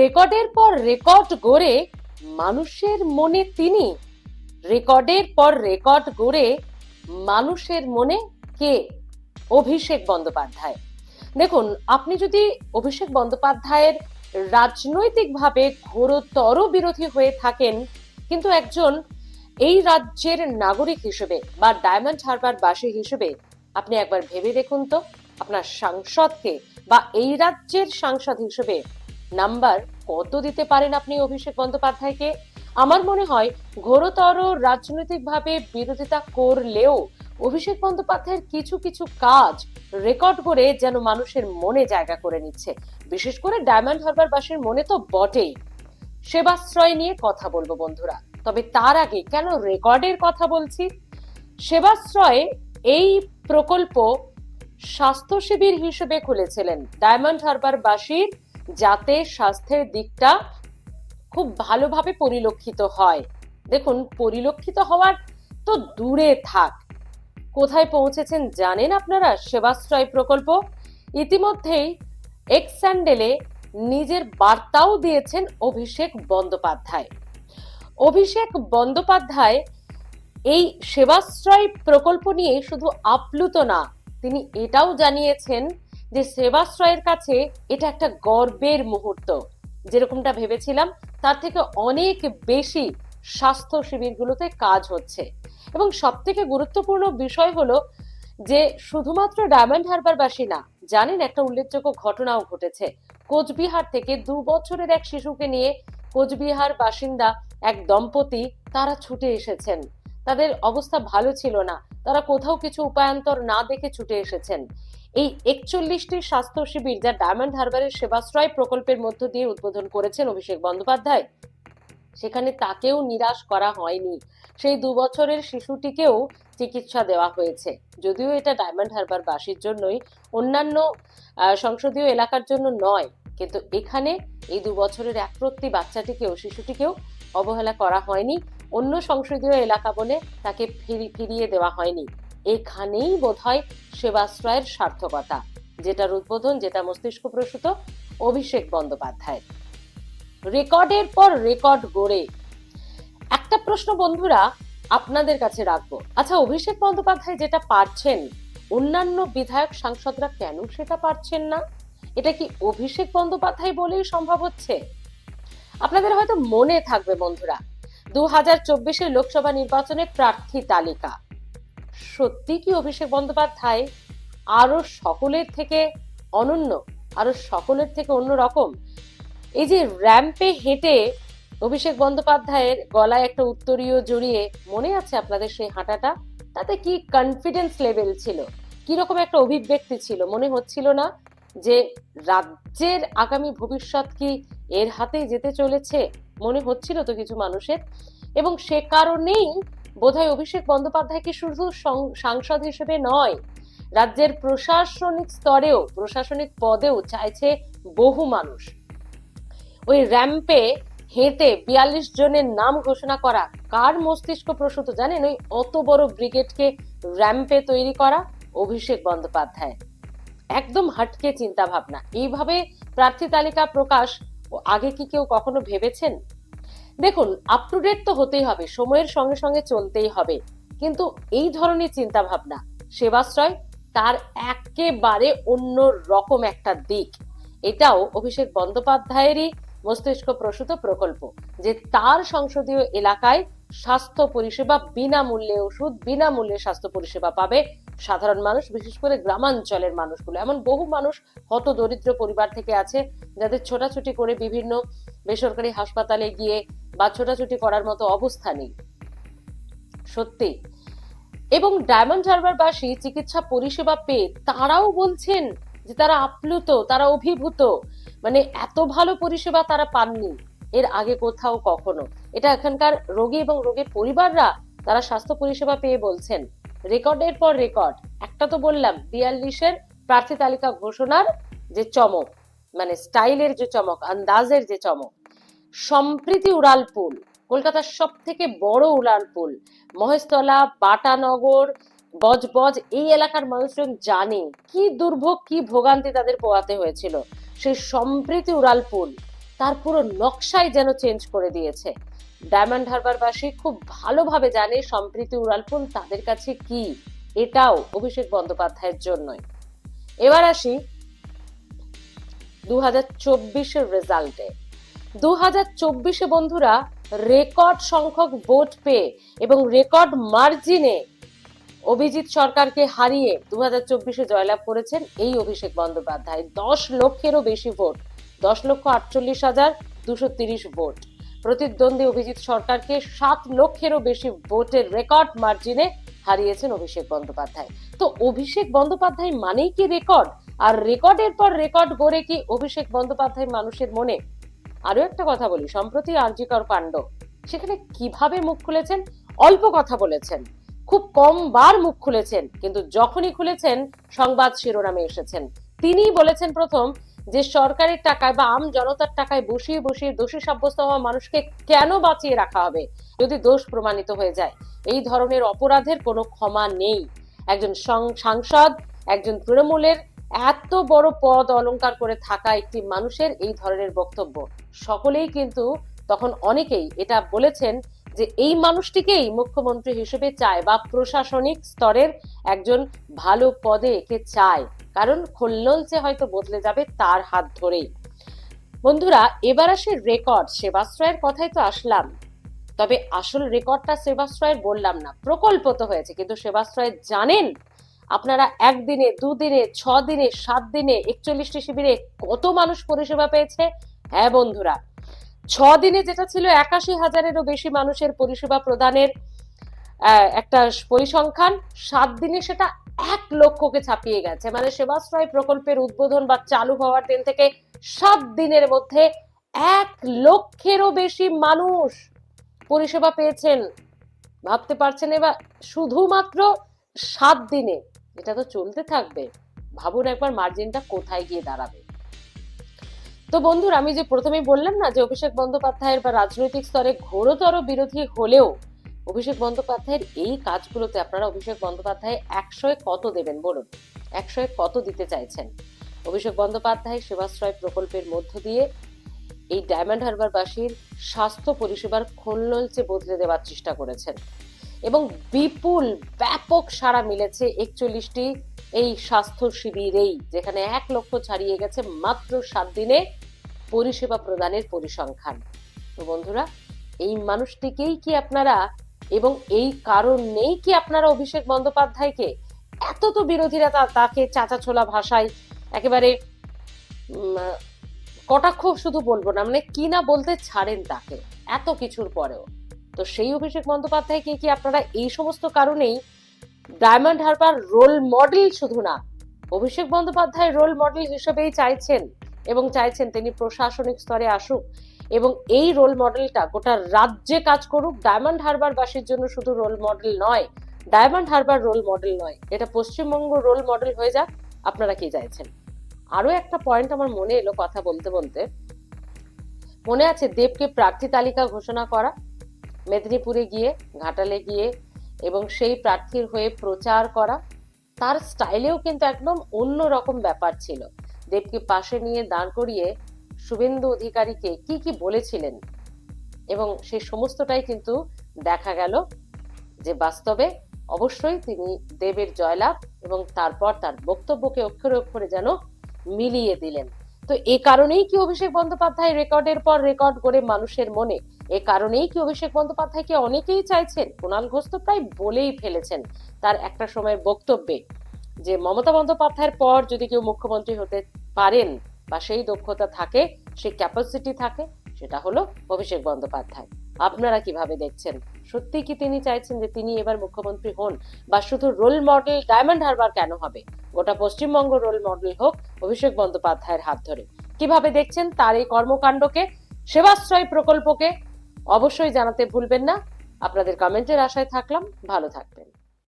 রেকর্ডের পর রেকর্ড গড়ে মানুষের মনে তিনি। রেকর্ডের পর রেকর্ড গড়ে মানুষের মনে কে? অভিষেক বন্দ্যোপাধ্যায়। দেখুন, আপনি যদি অভিষেক বন্দ্যোপাধ্যায়ের রাজনৈতিকভাবে ঘোরতর বিরোধী হয়ে থাকেন, কিন্তু একজন এই রাজ্যের নাগরিক হিসেবে বা ডায়মন্ড হারবার বাসী হিসেবে আপনি একবার ভেবে দেখুন তো, আপনার সাংসদকে বা এই রাজ্যের সাংসদ হিসেবে নাম্বার কত দিতে পারেন আপনি অভিষেক বন্দ্যোপাধ্যায়কে? আমার মনে হয় ঘোরতর রাজনৈতিকভাবে বিরোধিতা করলেও অভিষেক বন্দ্যোপাধ্যায়ের কিছু কিছু কাজ রেকর্ড করে যেন মানুষের মনে জায়গা করে নিচ্ছে। বিশেষ করে ডায়মন্ড হারবারবাসীর মনে তো বটেই। সেবাশ্রয় নিয়ে কথা বলব বন্ধুরা। তবে তার আগে কেন রেকর্ডের কথা বলছি? সেবাশ্রয় এই প্রকল্প স্বাস্থ্য শিবির হিসেবে খুলেছিলেন ডায়মন্ড হারবারবাসীর যাতে স্বাস্থ্যের দিকটা খুব ভালোভাবে পরিলক্ষিত হয়। দেখুন, পরিলক্ষিত হওয়ার তো দূরে থাক। কোথায় পৌঁছেছেন জানেন আপনারা? সেবাশ্রয় প্রকল্প। ইতিমধ্যেই এক্স স্যান্ডেলে নিজের বার্তাও দিয়েছেন অভিষেক বন্দ্যোপাধ্যায়। অভিষেক বন্দ্যোপাধ্যায় এই সেবাশ্রয় প্রকল্প নিয়ে শুধু আপ্লুত না, তিনি এটাও জানিয়েছেন যে সেবাশ্রয়ের কাছে এটা একটা গর্বের মুহূর্ত। যেরকমটা ভেবেছিলাম, তার থেকে অনেক বেশি স্বাস্থ্য শিবিরগুলোতে কাজ হচ্ছে। এবং সব থেকে গুরুত্বপূর্ণ বিষয় হলো যে শুধুমাত্র ডায়মন্ড হারবারবাসী না, জানেন একটা উল্লেখযোগ্য ঘটনাও ঘটেছে। কোচবিহার থেকে দু বছরের এক শিশুকে নিয়ে কোচবিহার বাসিন্দা এক দম্পতি, তারা ছুটে এসেছেন। তাদের অবস্থা ভালো ছিল না। তারা কোথাও কিছু উপায়ান্তর না দেখে ছুটে এসেছেন। এই একচল্লিশটি স্বাস্থ্য শিবির যা ডায়মন্ড হারবারের সেবাশ্রয় প্রকল্পের মধ্য দিয়ে উদ্বোধন করেছেন অভিষেক বন্দ্যোপাধ্যায়। সেখানে তাকেও নিরাশ করা হয়নি। সেই দু বছরের শিশুটিকেও চিকিৎসা দেওয়া হয়েছে। যদিও এটা ডায়মন্ড হারবার বাসীর জন্যই, অন্যান্য সংসদীয় এলাকার জন্য নয়, কিন্তু এখানে এই দু বছরের একরত্তি বাচ্চাটিকেও, শিশুটিকেও অবহেলা করা হয়নি। অন্য সংসদীয় এলাকা বলে তাকে ফিরি- ফিরিয়ে দেওয়া হয়নি। এখানেই বোধহয় সেবাশ্রয়ের সার্থকতা, যেটার উদ্বোধন যেটা মস্তিষ্ক প্রসূত অভিষেক বন্দ্যোপাধ্যায়। রেকর্ডের পর রেকর্ড গড়ে। একটা প্রশ্ন বন্ধুরা আপনাদের কাছে রাখব। আচ্ছা অভিষেক বন্দ্যোপাধ্যায় যেটা পারছেন, অন্যান্য বিধায়ক সাংসদরা কেন সেটা পারছেন না? এটা কি অভিষেক বন্দ্যোপাধ্যায় বলেই সম্ভব হচ্ছে? আপনাদের হয়তো মনে থাকবে বন্ধুরা, দু হাজার লোকসভা নির্বাচনে প্রার্থী তালিকা। সত্যি কি অভিষেক বন্দ্যোপাধ্যায় আরও সকলের থেকে অনন্য, আরও সকলের থেকে অন্যরকম? এই যে র্যাম্পে হেঁটে অভিষেক বন্দ্যোপাধ্যায়ের গলায় একটা উত্তরীয় জড়িয়ে মনে আছে আপনাদের সেই হাঁটাটা? তাতে কি কনফিডেন্স লেভেল ছিল? কীরকম একটা অভিব্যক্তি ছিল? মনে হচ্ছিল না যে রাজ্যের আগামী ভবিষ্যৎ কি এর হাতেই যেতে চলেছে? মনে হচ্ছিল তো কিছু মানুষের। এবং সে কারণেই বোধহয় অভিষেক বন্দ্যোপাধ্যায়কে শুধু সাংসদ হিসেবে নয়, রাজ্যের প্রশাসনিক স্তরেও, প্রশাসনিক পদেও চাইছে বহু মানুষ। ওই র্যাম্পে হেঁটে বিয়াল্লিশ জনের নাম ঘোষণা করা কার মস্তিষ্ক প্রসূত জানেন? ওই অত বড় ব্রিগেডকে র্যাম্পে তৈরি করা অভিষেক বন্দ্যোপাধ্যায়। একদম হাটকে চিন্তা ভাবনা এইভাবে প্রার্থী তালিকা প্রকাশ আগে কি কেউ কখনো ভেবেছেন? দেখুন আপ টু ডেট তো হতেই হবে, সময়ের সঙ্গে সঙ্গে চলতেই হবে। কিন্তু এই ধরনের চিন্তা ভাবনা সেবাশ্রয়, তার একেবারে অন্য রকম একটা দিক। এটাও অভিষেক বন্দ্যোপাধ্যায়েরই মস্তিষ্ক প্রসূত প্রকল্প, যে তার সংসদীয় এলাকায় স্বাস্থ্য পরিষেবা বিনামূল্যে ওষুধ, বিনামূল্যে স্বাস্থ্য পরিষেবা পাবে সাধারণ মানুষ, বিশেষ করে গ্রামাঞ্চলের মানুষগুলো। এমন বহু মানুষ হত দরিদ্র পরিবার থেকে আছে, যাদের ছোটাছুটি করে বিভিন্ন বেসরকারি হাসপাতালে গিয়ে বা ছোটাছুটি করার মতো অবস্থা নেই। সত্যি। এবং ডায়মন্ড হারবারবাসী চিকিৎসা পরিষেবা পেয়ে তারাও বলছেন যে তারা আপ্লুত, তারা অভিভূত। মানে এত ভালো পরিষেবা তারা পাননি এর আগে কোথাও কখনো। এটা এখানকার রোগী এবং রোগীর পরিবাররা তারা স্বাস্থ্য পরিষেবা পেয়ে বলছেন। রেকর্ডের পর রেকর্ড। একটা তো বললাম, বিয়াল্লিশের প্রার্থী তালিকা ঘোষণার যে চমক মানে স্টাইলের যে চমক, আন্দাজের যে চমক সম্প্রীতি উড়ালপুল কলকাতার সব থেকে বড় উড়ালপুল মহেশতলা, বাটানগর বজবজ এই এলাকার মানুষজন জানে কি দুর্ভোগ, কি ভোগান্তি তাদের পোয়াতে হয়েছিল। সেই সম্প্রীতি উড়ালপুল তার পুরো নকশাই যেন চেঞ্জ করে দিয়েছে। ডায়মন্ড হারবারবাসী খুব ভালোভাবে জানে সম্প্রীতি উড়ালপুল তাদের কাছে কি, এটাও অভিষেক বন্দ্যোপাধ্যায়ের জন্যই। এবার আসি দু হাজার চব্বিশের রেজাল্টে দু হাজার চব্বিশে বন্ধুরা রেকর্ড সংখ্যক ভোট পেয়ে এবং রেকর্ড মার্জিনে অভিজিৎ সরকারকে হারিয়ে দু হাজার চব্বিশে জয়লাভ করেছেন এই অভিষেক বন্দ্যোপাধ্যায়। দশ লক্ষেরও বেশি ভোট, দশ লক্ষ আটচল্লিশ হাজার দুশো তিরিশ ভোট। প্রতিদ্বন্দ্বী অভিজিৎ সরকারকে সাত লক্ষেরও বেশি ভোটের রেকর্ড মার্জিনে হারিয়েছেন অভিষেক বন্দ্যোপাধ্যায়। তো অভিষেক বন্দ্যোপাধ্যায় মানেই কি রেকর্ড? আর রেকর্ডের পর রেকর্ড গড়ে কি অভিষেক বন্দ্যোপাধ্যায় মানুষের মনে আরও একটা কথা বলি, সম্প্রতি আর্জিকর কাণ্ড। সেখানে কীভাবে মুখ খুলেছেন? অল্প কথা বলেছেন। খুব কম বার মুখ খুলেছেন, কিন্তু যখনই খুলেছেন, সংবাদ শিরোনামে এসেছেন। তিনিই বলেছেন প্রথম যে, সরকারের টাকায় বা আম জনতার টাকায় বসিয়ে বসিয়ে দোষী সাব্যস্ত হওয়া মানুষকে কেন বাঁচিয়ে রাখা হবে? যদি দোষ প্রমাণিত হয়ে যায়, এই ধরনের অপরাধের কোনো ক্ষমা নেই। একজন সাংসদ, একজন তৃণমূলের এত বড় পদ অলংকার করে থাকা একটি মানুষের এই ধরনের বক্তব্য। সকলেই কিন্তু তখন অনেকেই এটা বলেছেন যে এই মানুষটিকেই মুখ্যমন্ত্রী হিসেবে চায় বা প্রশাসনিক স্তরের একজন ভালো পদে একে চায়। কারণ খোল্ললচে হয়তো বদলে যাবে তার হাত ধরেই। বন্ধুরা, এবার আসে রেকর্ড। সেবাশ্রয়ের কথাই তো আসলাম। তবে আসল রেকর্ডটা সেবাশ্রয়ের বললাম না। প্রকল্প তো হয়েছে, কিন্তু সেবাশ্রয় জানেন আপনারা একদিনে, দুদিনে ছ দিনে সাত দিনে একচল্লিশটি শিবিরে কত মানুষ পরিষেবা পেয়েছে? হ্যাঁ বন্ধুরা ছ দিনে যেটা ছিল একাশি হাজারেরও বেশি মানুষের পরিষেবা প্রদানের একটা পরিসংখ্যান সাত দিনে সেটা এক লক্ষকে ছাপিয়ে গেছে। মানে সেবাশ্রয় প্রকল্পের উদ্বোধন বা চালু হওয়ার দিন থেকে সাত দিনের মধ্যে এক লক্ষেরও বেশি মানুষ পরিষেবা পেয়েছেন। ভাবতে পারছেন এবার শুধুমাত্র সাত দিনে। এটা তো চলতে থাকবে। ভাবুন একবার মার্জিনটা কোথায় গিয়ে দাঁড়াবে। তো বন্ধুরা, আমি যে প্রথমেই বললাম না যে অভিষেক বন্দ্যোপাধ্যায়ের বা রাজনৈতিক স্তরে ঘোরতর বিরোধী হলেও অভিষেক বন্দ্যোপাধ্যায়ের এই কাজগুলোতে আপনারা অভিষেক বন্দ্যোপাধ্যায় একশোয় কত দেবেন বলুন? একশোয় কত দিতে চাইছেন? অভিষেক বন্দ্যোপাধ্যায় সেবাশ্রয় প্রকল্পের মধ্য দিয়ে এই ডায়মন্ড হারবারবাসীর স্বাস্থ্য পরিষেবার খোলনলচে বদলে দেওয়ার চেষ্টা করেছেন। এবং বিপুল, ব্যাপক সাড়া মিলেছে একচল্লিশটি এই স্বাস্থ্য শিবিরেই, যেখানে এক লক্ষ ছাড়িয়ে গেছে মাত্র সাত দিনে পরিষেবা প্রদানের পরিসংখ্যান। তো বন্ধুরা, এই মানুষটিকেই কি আপনারা এবং এই কারণ নেই কি আপনারা অভিষেক বন্দ্যোপাধ্যায়কে এত তো বিরোধীরা তাকে চাচা ছোলা ভাষায় একেবারে কটাক্ষ শুধু বলব না মানে কি না বলতে ছাড়েন তাকে এত কিছুর পরেও। তো সেই অভিষেক বন্দ্যোপাধ্যায়কে কি আপনারা এই সমস্ত কারণেই ডায়মন্ড হারবার রোল মডেল শুধু না, অভিষেক বন্দ্যোপাধ্যায় রোল মডেল হিসেবেই চাইছেন এবং চাইছেন তিনি প্রশাসনিক স্তরে আসুক এবং এই রোল মডেলটা গোটা রাজ্যে কাজ করুক। ডায়মন্ড হারবার বাসীর জন্য শুধু রোল মডেল নয়, ডায়মন্ড হারবার রোল মডেল নয়, এটা পশ্চিমবঙ্গ রোল মডেল হয়ে যাক, আপনারা কি চাইছেন? আরও একটা পয়েন্ট আমার মনে এলো কথা বলতে বলতে। মনে আছে দেবকে প্রার্থী তালিকা ঘোষণা করা মেদিনীপুরে গিয়ে, ঘাটালে গিয়ে এবং সেই প্রার্থীর হয়ে প্রচার করা, তার স্টাইলেও কিন্তু একদম অন্য রকম ব্যাপার ছিল। দেবকে পাশে নিয়ে দাঁড় করিয়ে শুভেন্দু অধিকারীকে কি কি বলেছিলেন? এবং সেই সমস্তটাই কিন্তু দেখা গেল যে বাস্তবে অবশ্যই তিনি দেবের জয়লাভ এবং তারপর তার বক্তব্যকে অক্ষরে অক্ষরে যেন মিলিয়ে দিলেন। তো এ কারণেই কি অভিষেক বন্দ্যোপাধ্যায় রেকর্ডের পর রেকর্ড করে মানুষের মনে? এ কারণেই কি অভিষেক বন্দ্যোপাধ্যায়কে অনেকেই চাইছেন, কুণাল ঘোষ তো প্রায় বলেই ফেলেছেন তার একটা সময়ের বক্তব্যে যে মমতা বন্দ্যোপাধ্যায়ের পর যদি কেউ মুখ্যমন্ত্রী হতে পারেন বা সেই দক্ষতা থাকে, সেই ক্যাপাসিটি থাকে, সেটা হলো অভিষেক বন্দ্যোপাধ্যায়। আপনারা কীভাবে দেখছেন? সত্যি কি তিনি চাইছেন যে তিনি এবার মুখ্যমন্ত্রী হন? বা শুধু রোল মডেল ডায়মন্ড হারবার কেন হবে? গোটা পশ্চিমবঙ্গ রোল মডেল হোক, অভিষেক বন্দ্যোপাধ্যায়ের হাত ধরে। কীভাবে দেখছেন তার এই কর্মকাণ্ডকে? সেবাশ্রয় প্রকল্পকে? অবশ্যই জানাতে ভুলবেন না। আপনাদের কমেন্টের আশায় থাকলাম। ভালো থাকবেন।